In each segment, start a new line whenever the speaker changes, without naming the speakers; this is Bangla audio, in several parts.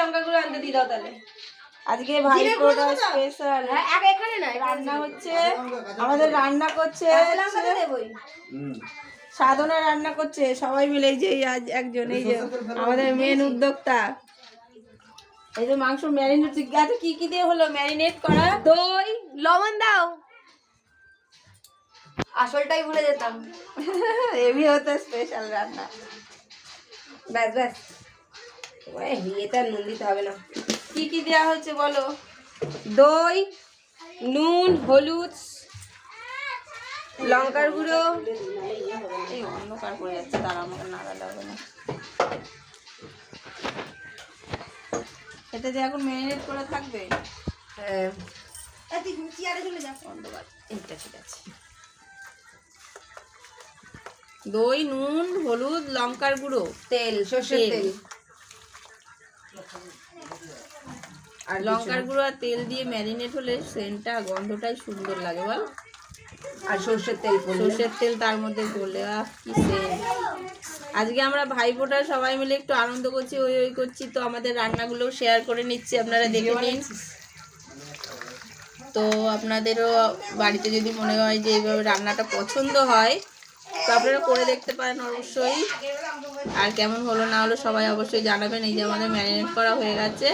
লঙ্কা গুঁড়ো আনতে দিয়ে দাও তাহলে।
আজকে ভাইফোঁটা স্পেশাল
হ্যাঁ এক এখানে না
রান্না হচ্ছে আমাদের রান্না করছে
লঙ্কা দেবই।
সাধনা রান্না করছে সবাই মিলে যে আজ একজন এই যে আমাদের মেন উদ্যোক্তা। এই যে মাংস ম্যারিনেট আচ্ছা কি কি দিয়ে হলো ম্যারিনেট করা?
দই লবণ দাও। আসলটাই ভুলে যেতাম।
এবি হতো স্পেশাল রান্না।
ব্যাস ব্যাস। ওই এটা নুন দিতে হবে না।
কি কি দেওয়া হচ্ছে বলো?
দই নুন হলুদ লঙ্কার গুঁড়ো।
এই অন্ধকার পড়ে যাচ্ছে তারা আমাকে নাড়ালে হবে না। এটা যে এখন ম্যারিনেট করে থাকবে?
হ্যাঁ,
অন্ধকার। এইটা ঠিক আছে। দই নুন হলুদ লঙ্কার গুঁড়ো
তেল সর্ষের
তেল।
তেল
আর লঙ্কার গুঁড়ো আর তেল দিয়ে ম্যারিনেট হলে সেন্টটা গন্ধটাই সুন্দর লাগে বল।
আর সর্ষের তেল
সর্ষের তেল তার মধ্যে করলে আহ কি সেন্ট। আজকে আমরা ভাইফোঁটা সবাই মিলে একটু আনন্দ করছি ওই ওই করছি তো আমাদের রান্নাগুলো শেয়ার করে নিচ্ছি আপনারা দেখে নিন। তো আপনাদেরও বাড়িতে যদি মনে হয় যে এইভাবে রান্নাটা পছন্দ হয় তো আপনারা করে দেখতে পারেন অবশ্যই। আর কেমন হলো না হলো সবাই অবশ্যই জানাবেন এই যে আমাদের ম্যারিনেট করা হয়ে গেছে।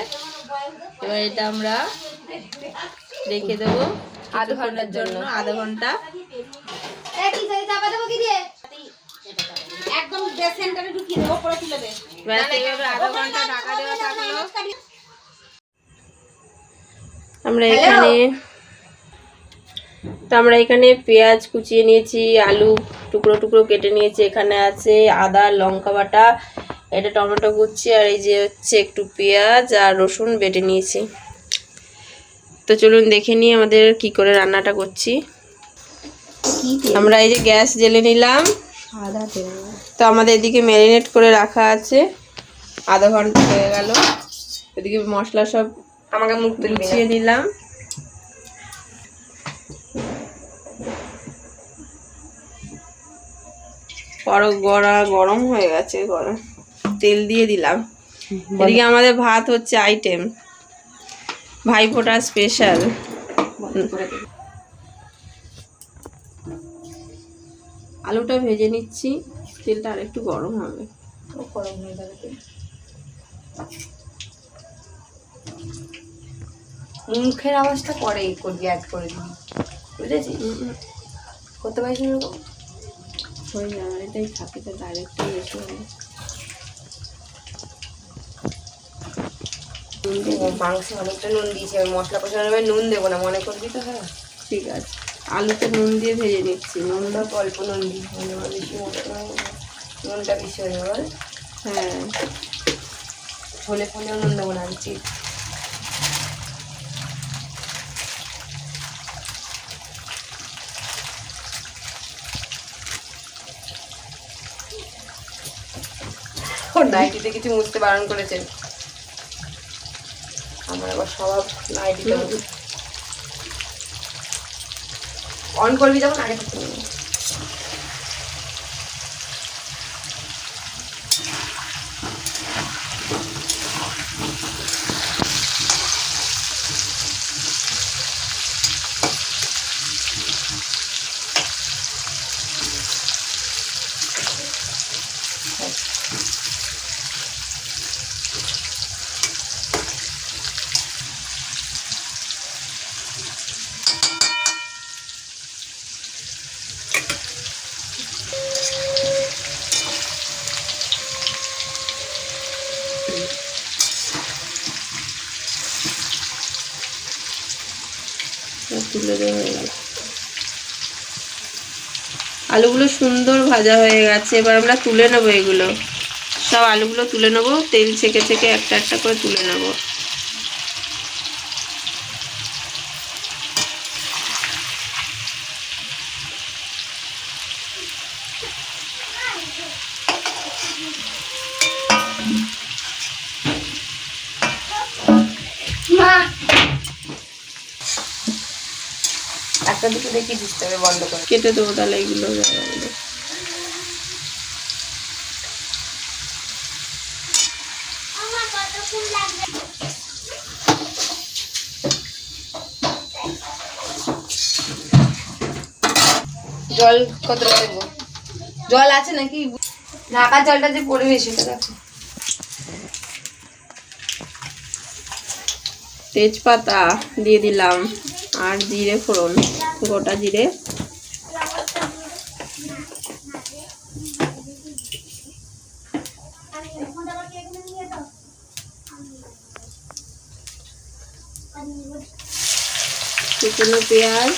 এবার এটা আমরা রেখে দেবো
আধ ঘণ্টার জন্য।
আধা ঘণ্টা।
একদম সেন্টারে ঢুকিয়ে দেবো পরে তুলে দে।
আধা ঘণ্টা ঢাকা দেওয়া থাকল। আমরা এখানে তো আমরা এখানে পেঁয়াজ কুচিয়ে নিয়েছি আলু টুকরো টুকরো কেটে নিয়েছি এখানে আছে আদা লঙ্কা বাটা এটা টমেটো কুচি আর এই যে হচ্ছে একটু পেঁয়াজ আর রসুন বেটে নিয়েছি। তো চলুন দেখে নিই আমাদের কি করে রান্নাটা করছি। আমরা এই যে গ্যাস জেলে নিলাম। তো আমাদের এদিকে ম্যারিনেট করে রাখা আছে। আধা ঘণ্টা হয়ে গেল। এদিকে মশলা সব
আমাকে মুখ।
গুছিয়ে দিলাম। বড় গড়া গরম হয়ে গেছে গরম। তেল দিয়ে দিলাম। এদিকে আমাদের ভাত হচ্ছে আইটেম ভাইফোঁটা স্পেশাল আলুটা ভেজে নিচ্ছি। তেলটা আর একটু গরম হবে।
গরম হয়ে যাবে মুখের আওয়াজটা পরেই করবি অ্যাড করে দিবি। বুঝেছিস? করতে পারিস এরকম?
হয়ে যাবে এটাই থাকে তো ডাইরেক্টই এসে হবে
নুন দেবো মাংসে অনেকটা নুন দিয়েছি। আমি মশলা কষানোর সময় নুন দেবো না মনে করবি তো? হ্যাঁ।
ঠিক আছে। আলুতে নুন দিয়ে ভেজে নিচ্ছি। নুন
অল্প নুন বেশি না। নুনটা বেশি হয়ে যাবে।
হ্যাঁ।
ঝোলে ফোলেও নুন দেবো না আমি নাইটিতে কিছু মুছতে বারণ করেছে। আমার আবার স্বভাব নাইটিতে অন করবি যখন আগে থেকে
তুলে দেওয়া হয়ে গেল। আলুগুলো সুন্দর ভাজা হয়ে গেছে, এবার আমরা তুলে নেব এগুলো। সব আলুগুলো তুলে নেব, তেল ছেঁকে ছেঁকে একটা একটা করে তুলে নেব।
একটা দিকে দেখি ডিস্টার্বে বন্ধ করে।
কেটে দেবো তাহলে এইগুলো
জল কত দেবো? জল আছে নাকি? ঢাকার জলটা যে পড়ে বেশি
তেজপাতা দিয়ে দিলাম। আর জিরে ফোড়ন গোটা জিরে। শুকনো পেঁয়াজ।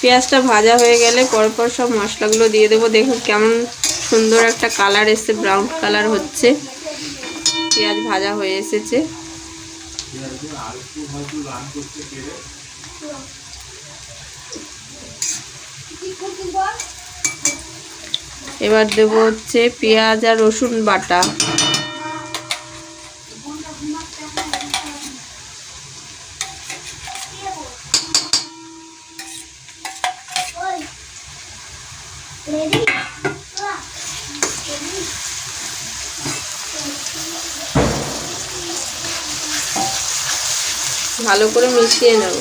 পেঁয়াজটা ভাজা হয়ে গেলে পরপর সব মশলাগুলো দিয়ে দেবো। দেখুন কেমন সুন্দর একটা কালার এসছে, ব্রাউন কালার হচ্ছে। পেঁয়াজ ভাজা হয়ে এসেছে। এবার দেবো হচ্ছে পেঁয়াজ আর রসুন বাটা। ভালো করে মিশিয়ে নেব।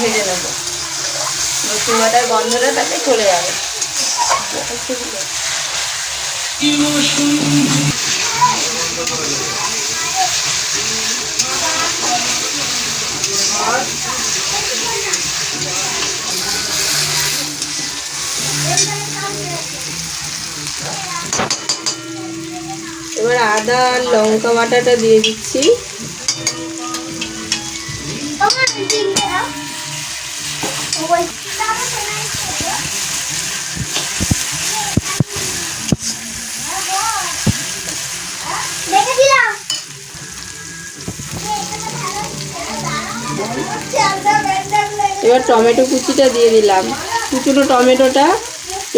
ভেজে নেব। রসুন গন্ধটা তাতে চলে যাবে।
এবার আদা আর লঙ্কা বাটাটা দিয়ে দিচ্ছি। এবার টমেটো কুচিটা দিয়ে দিলাম। কুচুনো টমেটোটা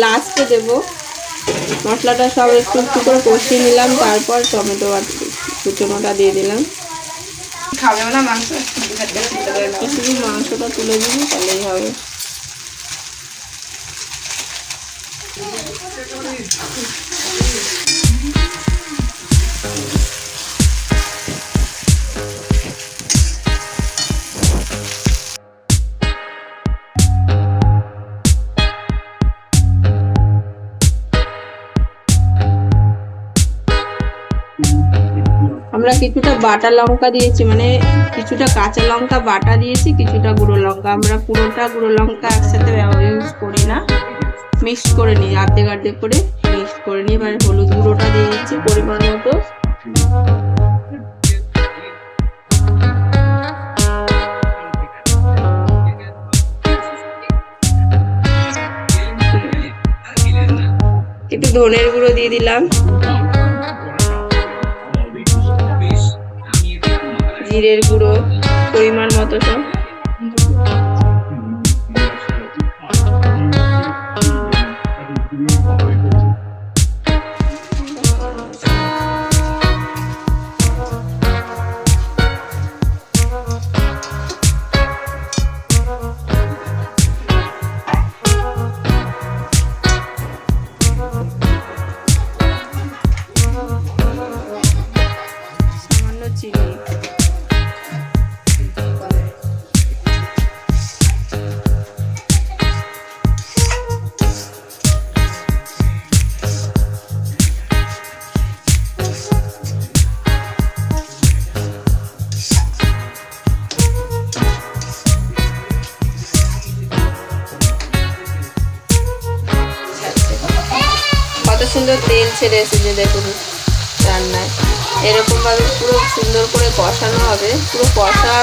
লাস্টে দেবো। মশলাটা সব একটু একটু করে কষিয়ে নিলাম, তারপর টমেটো আর কুচুনোটা দিয়ে দিলাম।
খাবে না মাংস?
শুধু মাংসটা তুলে দিবি তাহলেই হবে। আমরা কিছুটা বাটা লঙ্কা দিয়েছি মানে কিছুটা কাঁচা লঙ্কা বাটা দিয়েছি, কিছুটা গুঁড়ো লঙ্কা। আমরা পুরোটা গুঁড়ো লঙ্কা একসাথে ইউজ করি না। মিক্সড করে নিই, আর্ধেক আর্ধেক করে মিক্স করে নিই। এবার হলুদ গুঁড়োটা দিয়ে দিচ্ছি পরিমাণ মতো। একটু ধনের গুঁড়ো দিয়ে দিলাম। জিরের গুঁড়ো পরিমাণ মতো সব। সুন্দর তেল ছেড়ে এসেছে দেখুন রান্নায়। এরকমভাবে পুরো সুন্দর করে কষানো হবে। পুরো কষা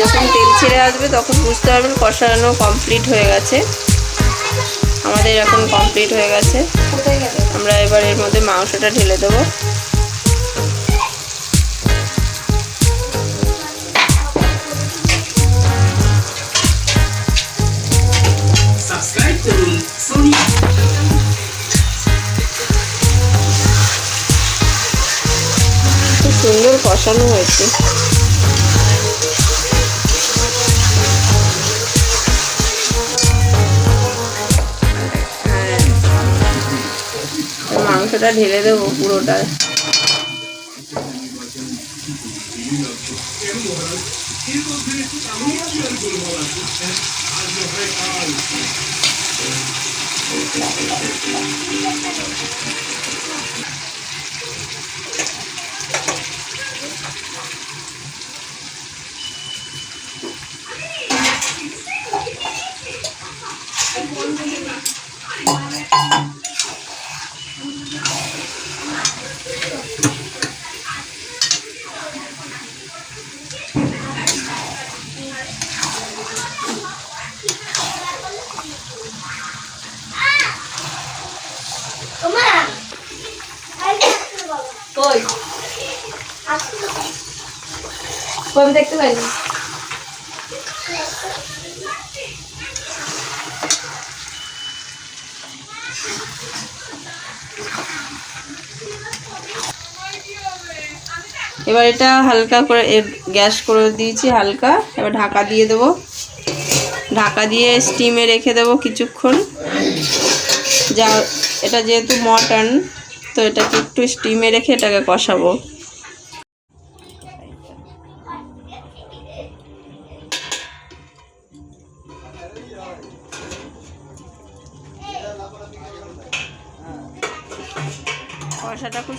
যখন তেল ছেড়ে আসবে তখন বুঝতে পারবেন কষানো কমপ্লিট হয়ে গেছে। আমাদের এখন কমপ্লিট হয়ে গেছে। আমরা এবার এর মধ্যে মাংসটা ঢেলে দেবো। কষানো হয়েছে হ্যাঁ। মাংসটা ঢেলে দেবো পুরোটা
কই? আমি দেখতে পাইনি।
এবার এটা হালকা করে গ্যাস করে দিয়েছি হালকা। এবার ঢাকা দিয়ে দেব। ঢাকা দিয়ে স্টিমে রেখে দেব কিছুক্ষণ। যা, এটা যেহেতু মটন, তো এটাকে একটু স্টিমে রেখে এটাকে কষাবো।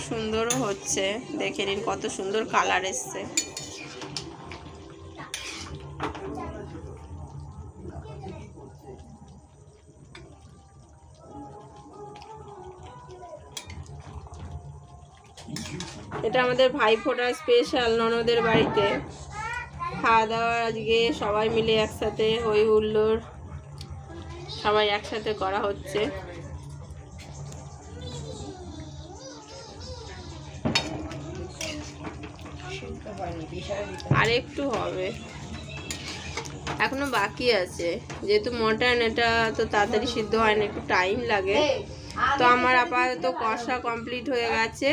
সুন্দরও হচ্ছে। দেখে নিন কত সুন্দর কালার এসছে। এটা আমাদের ভাইফোঁটা স্পেশাল ননদের বাড়িতে। খাওয়া দাওয়া আজকে সবাই মিলে একসাথে হই হুল্লোড়। সবাই একসাথে করা হচ্ছে। আর একটু হবে। এখনও বাকি আছে। যেহেতু মটন এটা তো তাড়াতাড়ি সিদ্ধ হয় না একটু টাইম লাগে। তো আমার আপাতত কষা কমপ্লিট হয়ে গেছে।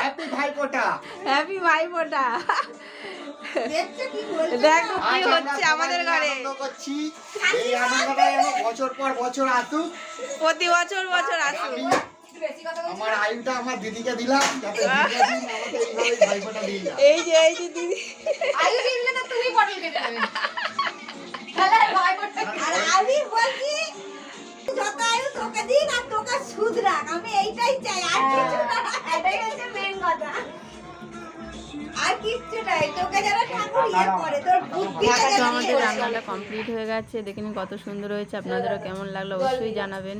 হ্যাপি ভাইফোঁটা।
হ্যাপি ভাই দেখো কি হচ্ছে আমাদের ঘরে।
এই আনন্দটা বছর পর বছর আসুক।
প্রতি বছর বছর
আমার আয়ুটা আমার দিদিকে দিলাম
এই যে এই যে দিদি।
আয়ু দিলে তো তুমি পটল কেটে দেবে। তাহলে ভাই পটল
আর আমি বলছি যত আয়ু তোকে দিন আর তোকে সুদ রাখ আমি এইটাই চাই আর কিছু না। এটাই হচ্ছে মেন কথা। আর কিচ্ছু নাই। তোকে যারা ঠাকুর ইয়ে করে তোর বুদ্ধিটা
আমাদের
ইয়ে
রান্নাটা কমপ্লিট হয়ে গেছে। দেখে কত সুন্দর হয়েছে। আপনাদেরও কেমন লাগল অবশ্যই জানাবেন।